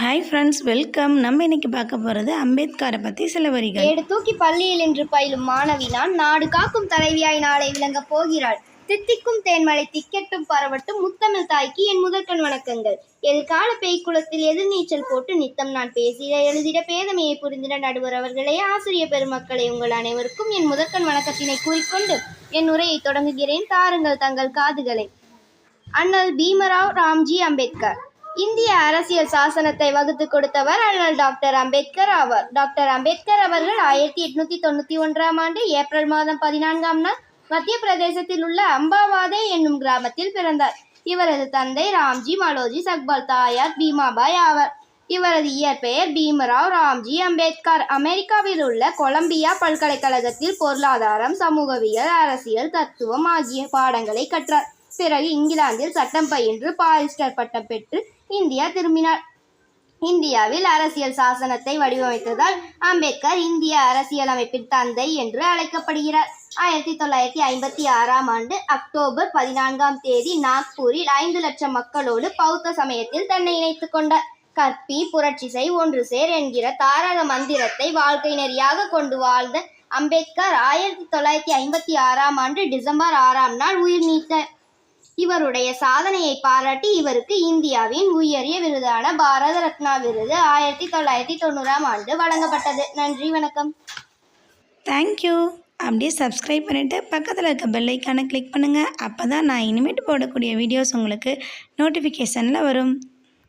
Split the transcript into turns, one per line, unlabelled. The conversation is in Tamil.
ஹாய் ஃப்ரெண்ட்ஸ் வெல்கம் நம்ம இன்னைக்கு பார்க்க போகிறது அம்பேத்கரை பற்றி சில வரிகள்.
ஏடு தூக்கி பள்ளியில் இன்று பயிலும் மாணவி நான் நாடு காக்கும் தலைவியாய் நாளை விளங்கப் போகிறாள். தித்திக்கும் தேன்மலை திக்கெட்டும் பரவட்டும் முத்தமிழ் தாய்க்கு என் முதற்கண் வணக்கங்கள். எதிர்கால பேய்க்குளத்தில் எதிர்நீச்சல் போட்டு நித்தம் நான் பேசிட எழுதிட பேதமையை புரிந்திட நடுவர் அவர்களே ஆசிரிய பெருமக்களே உங்கள் அனைவருக்கும் என் முதற்கண் வணக்கத்தினை கூறிக்கொண்டு என் உரையை தொடங்குகிறேன். தாருங்கள் தங்கள் காதுகளை. அண்ணல் பீமராவ் ராம்ஜி அம்பேத்கர். இந்திய அரசியல் சாசனத்தை வகுத்து கொடுத்தவர் அண்ணல் டாக்டர் அம்பேத்கர் ஆவார். டாக்டர் அம்பேத்கர் அவர்கள் ஆயிரத்தி எட்நூத்தி தொண்ணூத்தி ஒன்றாம் ஆண்டு ஏப்ரல் மாதம் பதினான்காம் நாள் மத்திய பிரதேசத்தில் உள்ள அம்பாவாதே என்னும் கிராமத்தில் பிறந்தார். இவரது தந்தை ராம்ஜி மலோஜி சக்பால் தாயார் பீமாபாய் ஆவார். இவரது இயற்பெயர் பீமராவ் ராம்ஜி அம்பேத்கர். அமெரிக்காவில் உள்ள கொலம்பியா பல்கலைக்கழகத்தில் பொருளாதாரம் சமூகவியல் அரசியல் தத்துவம் ஆகிய பாடங்களை கற்றார். பிறகு இங்கிலாந்தில் சட்டம் பயின்று பாரிஸ்டர் பட்டம் பெற்று இந்தியா திரும்பினார் இந்தியாவில் அரசியல் சாசனத்தை வடிவமைத்ததால் அம்பேத்கர் இந்திய அரசியலமைப்பின் தந்தை என்று அழைக்கப்படுகிறார். ஆயிரத்தி தொள்ளாயிரத்தி ஐம்பத்தி ஆறாம் ஆண்டு அக்டோபர் பதினான்காம் தேதி நாக்பூரில் ஐந்து லட்சம் மக்களோடு பௌத்த சமயத்தில் தன்னை இணைத்துக் கொண்டார். கற்பி புரட்சி செய் ஒன்று சேர் என்கிற தாரக மந்திரத்தை வாழ்க்கை நெறியாக கொண்டு வாழ்ந்த அம்பேத்கர் ஆயிரத்தி தொள்ளாயிரத்தி ஐம்பத்தி ஆறாம் ஆண்டு டிசம்பர் ஆறாம் நாள் உயிர் நீத்தார். இவருடைய சாதனையை பாராட்டி இவருக்கு இந்தியாவின் உயரிய விருதான பாரத ரத்னா விருது ஆயிரத்தி தொள்ளாயிரத்தி தொண்ணூறாம் ஆண்டு வழங்கப்பட்டது. நன்றி வணக்கம்.
தேங்க்யூ அப்படியே சப்ஸ்கிரைப் பண்ணிவிட்டு பக்கத்தில் இருக்க பெல் ஐக்கானை கிளிக் பண்ணுங்கள் அப்போ தான் நான் இனிமேட்டு போடக்கூடிய வீடியோஸ் உங்களுக்கு நோட்டிஃபிகேஷனில் வரும்.